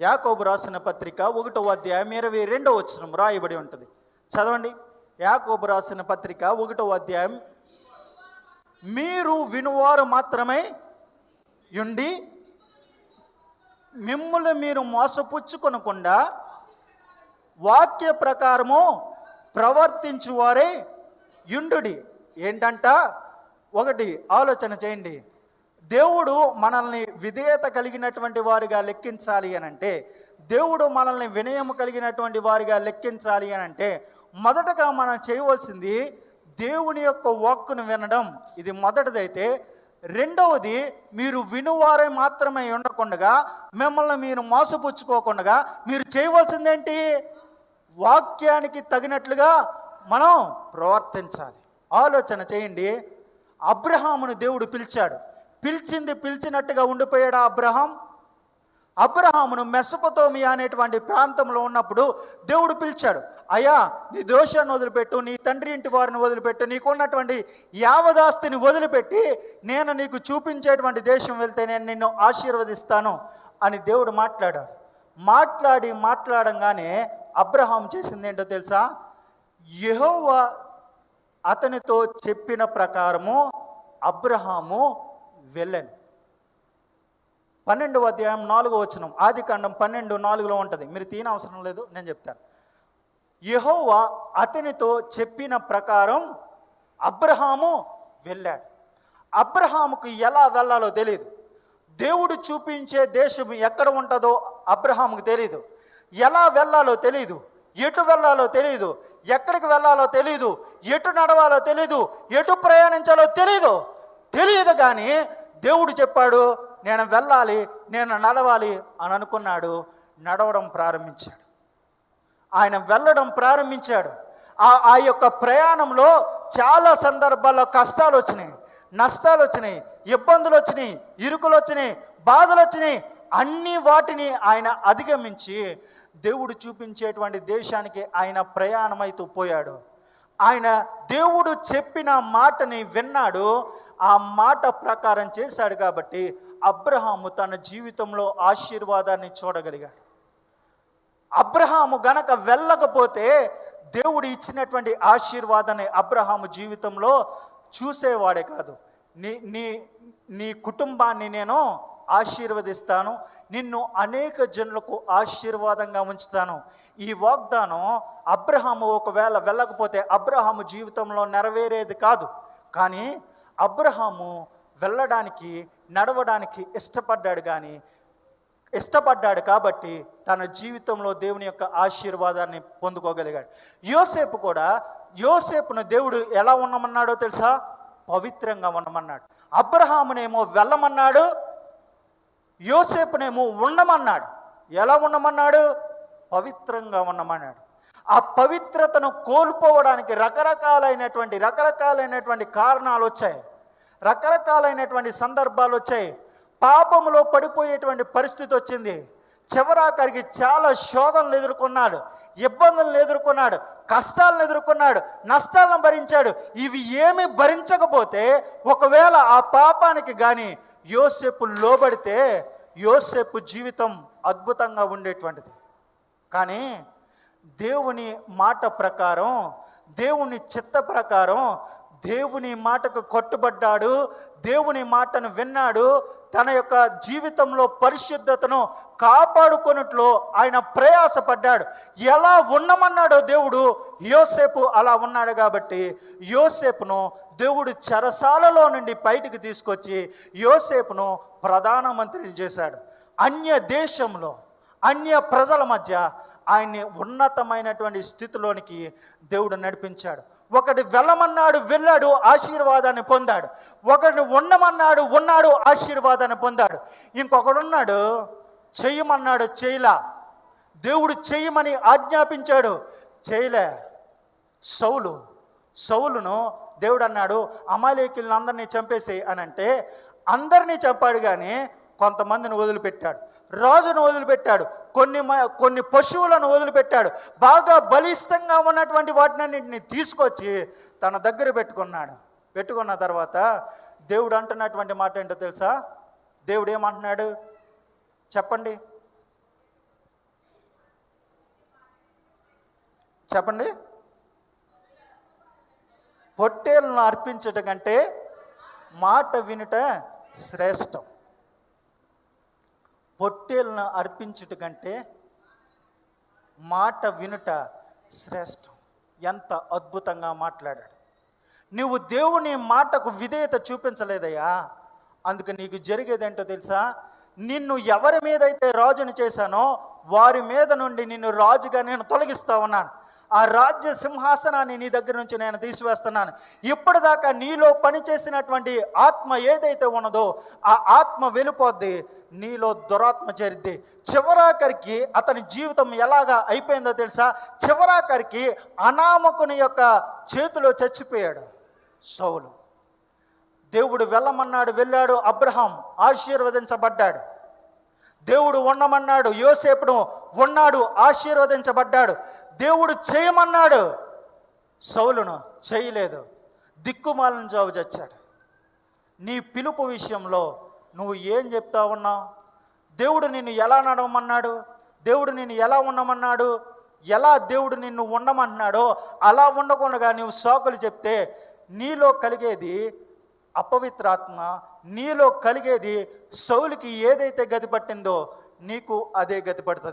యాకోబు రాసిన పత్రిక ఒకటో అధ్యాయం ఇరవై రెండో వచ్చిన రాయబడి ఉంటుంది. చదవండి. యాకోబు రాసిన పత్రిక ఒకటో అధ్యాయం. మీరు వినువారు మాత్రమే ఉండి మిమ్మల్ని మీరు మోసపుచ్చుకొనకుండా వాక్య ప్రకారము ప్రవర్తించువారే యుండుడి ఏంటంట? ఒకటి ఆలోచన చేయండి. దేవుడు మనల్ని విధేయత కలిగినటువంటి వారిగా లెక్కించాలి అని అంటే దేవుడు మనల్ని వినయం కలిగినటువంటి వారిగా లెక్కించాలి అని అంటే మొదటగా మనం చేయవలసింది దేవుని యొక్క వాక్కును వినడం. ఇది మొదటిదైతే రెండవది మీరు వినువారే మాత్రమే ఉండకుండా మిమ్మల్ని మీరు మోసపుచ్చుకోకుండా మీరు చేయవలసిందేంటి? వాక్యానికి తగినట్లుగా మనం ప్రవర్తించాలి. ఆలోచన చేయండి. అబ్రహామును దేవుడు పిలిచాడు. పిలిచింది పిలిచినట్టుగా ఉండిపోయాడు అబ్రహాం. అబ్రహామును మెసపతోమియా అనేటువంటి ప్రాంతంలో ఉన్నప్పుడు దేవుడు పిలిచాడు అయ్యా నీ దోషాన్ని వదిలిపెట్టు నీ తండ్రి ఇంటి వారిని వదిలిపెట్టు నీకున్నటువంటి యావదాస్తిని వదిలిపెట్టి నేను నీకు చూపించేటువంటి దేశం వెళ్తే నేను నిన్ను ఆశీర్వదిస్తాను అని దేవుడు మాట్లాడాడు. మాట్లాడి మాట్లాడంగానే అబ్రహాం చేసింది ఏంటో తెలుసా? యెహోవా అతనితో చెప్పిన ప్రకారము అబ్రహాము వెళ్ళాను. పన్నెండవ అధ్యాయం నాలుగో వచనం. ఆది కాండం పన్నెండు నాలుగులో ఉంటుంది. మీరు తీన అవసరం లేదు నేను చెప్తాను. యహోవా అతనితో చెప్పిన ప్రకారం అబ్రహాము వెళ్ళాడు. అబ్రహాముకు ఎలా వెళ్ళాలో తెలియదు దేవుడు చూపించే దేశం ఎక్కడ ఉంటుందో అబ్రహాముకు తెలియదు ఎలా వెళ్ళాలో తెలియదు ఎటు వెళ్ళాలో తెలియదు ఎక్కడికి వెళ్ళాలో తెలియదు ఎటు నడవాలో తెలియదు ఎటు ప్రయాణించాలో తెలియదు తెలియదు కానీ దేవుడు చెప్పాడు నేను వెళ్ళాలి నేను నడవాలి అని అనుకున్నాడు. నడవడం ప్రారంభించాడు. ఆయన వెళ్ళడం ప్రారంభించాడు. ఆ ఆ యొక్క ప్రయాణంలో చాలా సందర్భాల్లో కష్టాలు వచ్చినాయి నష్టాలు వచ్చినాయి ఇబ్బందులు వచ్చినాయి ఇరుకులు వచ్చినాయి బాధలు వచ్చినాయి. అన్ని వాటిని ఆయన అధిగమించి దేవుడు చూపించేటువంటి దేశానికి ఆయన ప్రయాణమైతూ పోయాడు. ఆయన దేవుడు చెప్పిన మాటని విన్నాడు. ఆ మాట ప్రకారం చేశాడు కాబట్టి అబ్రహాము తన జీవితంలో ఆశీర్వాదాన్ని చూడగలిగాడు. అబ్రహాము గనక వెళ్ళకపోతే దేవుడు ఇచ్చినటువంటి ఆశీర్వాదాన్ని అబ్రహాము జీవితంలో చూసేవాడే కాదు. నీ నీ నీ కుటుంబాన్ని నేను ఆశీర్వదిస్తాను. నిన్ను అనేక జనులకు ఆశీర్వాదంగా ఉంచుతాను. ఈ వాగ్దానం అబ్రహాము ఒకవేళ వెళ్ళకపోతే అబ్రహాము జీవితంలో నెరవేరేది కాదు. కానీ అబ్రహాము వెళ్ళడానికి నడవడానికి ఇష్టపడ్డాడు కానీ ఇష్టపడ్డాడు కాబట్టి తన జీవితంలో దేవుని యొక్క ఆశీర్వాదాన్ని పొందుకోగలిగాడు. యోసేపు కూడా యోసేపును దేవుడు ఎలా ఉండమన్నాడో తెలుసా? పవిత్రంగా ఉండమన్నాడు. అబ్రహామునేమో వెళ్ళమన్నాడు యోసేపునేమో ఉండమన్నాడు. ఎలా ఉండమన్నాడు? పవిత్రంగా ఉండమన్నాడు. ఆ పవిత్రతను కోల్పోవడానికి రకరకాలైనటువంటి రకరకాలైనటువంటి కారణాలు వచ్చాయి. రకరకాలైనటువంటి సందర్భాలు వచ్చాయి. పాపములో పడిపోయేటువంటి పరిస్థితి వచ్చింది. చివరాఖరికి చాలా శోధనలు ఎదుర్కొన్నాడు. ఇబ్బందులను ఎదుర్కొన్నాడు. కష్టాలను ఎదుర్కొన్నాడు. నష్టాలను భరించాడు. ఇవి ఏమి భరించకపోతే ఒకవేళ ఆ పాపానికి కానీ యోసేపు లోబడితే యోసేపు జీవితం అద్భుతంగా ఉండేటువంటిది. కానీ దేవుని మాట ప్రకారం దేవుని చిత్త ప్రకారం దేవుని మాటకు కట్టుబడ్డాడు దేవుని మాటను విన్నాడు తన యొక్క జీవితంలో పరిశుద్ధతను కాపాడుకొనుట్లో ఆయన ప్రయాసపడ్డాడు. ఎలా ఉండమన్నాడో దేవుడు యోసేపు అలా ఉన్నాడు కాబట్టి యోసేపును దేవుడు చెరసాలలో నుండి బయటికి తీసుకొచ్చి యోసేపును ప్రధానమంత్రిని చేశాడు. అన్య దేశంలో అన్య ప్రజల మధ్య ఆయన్ని ఉన్నతమైనటువంటి స్థితిలోనికి దేవుడు నడిపించాడు. ఒకడు వెళ్ళమన్నాడు వెళ్ళాడు ఆశీర్వాదాన్ని పొందాడు. ఒకడిని ఉండమన్నాడు ఉన్నాడు ఆశీర్వాదాన్ని పొందాడు. ఇంకొకడున్నాడు చేయమన్నాడు చేయలా. దేవుడు చేయమని ఆజ్ఞాపించాడు. చేయలే. సౌలు సౌలును దేవుడు అన్నాడు అమాలేకులను అందరినీ చంపేసేయి అని అంటే అందరినీ చెప్పాడు కానీ కొంతమందిని వదిలిపెట్టాడు. రాజును వదిలిపెట్టాడు. కొన్ని కొన్ని పశువులను వదిలిపెట్టాడు. బాగా బలిష్టంగా ఉన్నటువంటి వాటినన్నింటిని తీసుకొచ్చి తన దగ్గర పెట్టుకున్నాడు. పెట్టుకున్న తర్వాత దేవుడు అంటున్నటువంటి మాట ఏంటో తెలుసా? దేవుడు ఏమంటున్నాడు? చెప్పండి. చెప్పండి. పొట్టేలను అర్పించట కంటే మాట వినుట శ్రేష్టం. పొట్టేలను అర్పించుట కంటే మాట వినుట శ్రేష్టం. ఎంత అద్భుతంగా మాట్లాడాడు. నువ్వు దేవుని మాటకు విధేయత చూపించలేదయ్యా. అందుకు నీకు జరిగేదేంటో తెలుసా? నిన్ను ఎవరి మీద అయితే రాజుని చేశానో వారి మీద నుండి నిన్ను రాజుగా నేను తొలగిస్తా ఉన్నాను. ఆ రాజ్య సింహాసనాన్ని నీ దగ్గర నుంచి నేను తీసివేస్తున్నాను. ఇప్పటిదాకా నీలో పనిచేసినటువంటి ఆత్మ ఏదైతే ఉన్నదో ఆ ఆత్మ వెళ్ళిపోద్ది నీలో దురాత్మ చేరిద్ది. చివరాఖరికి అతని జీవితం ఎలాగా అయిపోయిందో తెలుసా? చివరాఖరికి అనామకుని యొక్క చేతిలో చచ్చిపోయాడు సౌలు. దేవుడు వెళ్ళమన్నాడు వెళ్ళాడు అబ్రహాం ఆశీర్వదించబడ్డాడు. దేవుడు ఉండమన్నాడు యోసేపును ఉన్నాడు ఆశీర్వదించబడ్డాడు. దేవుడు చేయమన్నాడు. సౌలును చేయలేదు. దిక్కుమాలను జాబు చచ్చాడు. నీ పిలుపు విషయంలో నువ్వు ఏం చెప్తా ఉన్నావు? దేవుడు నిన్ను ఎలా నడవమన్నాడు? దేవుడు నిన్ను ఎలా ఉండమన్నాడు? ఎలా దేవుడు నిన్ను ఉండమంటున్నాడో అలా ఉండకుండా నువ్వు సోకులు చెప్తే నీలో కలిగేది అపవిత్రాత్మ నీలో కలిగేది సౌలికి ఏదైతే గతి పట్టిందో నీకు అదే గతి పడుతుంది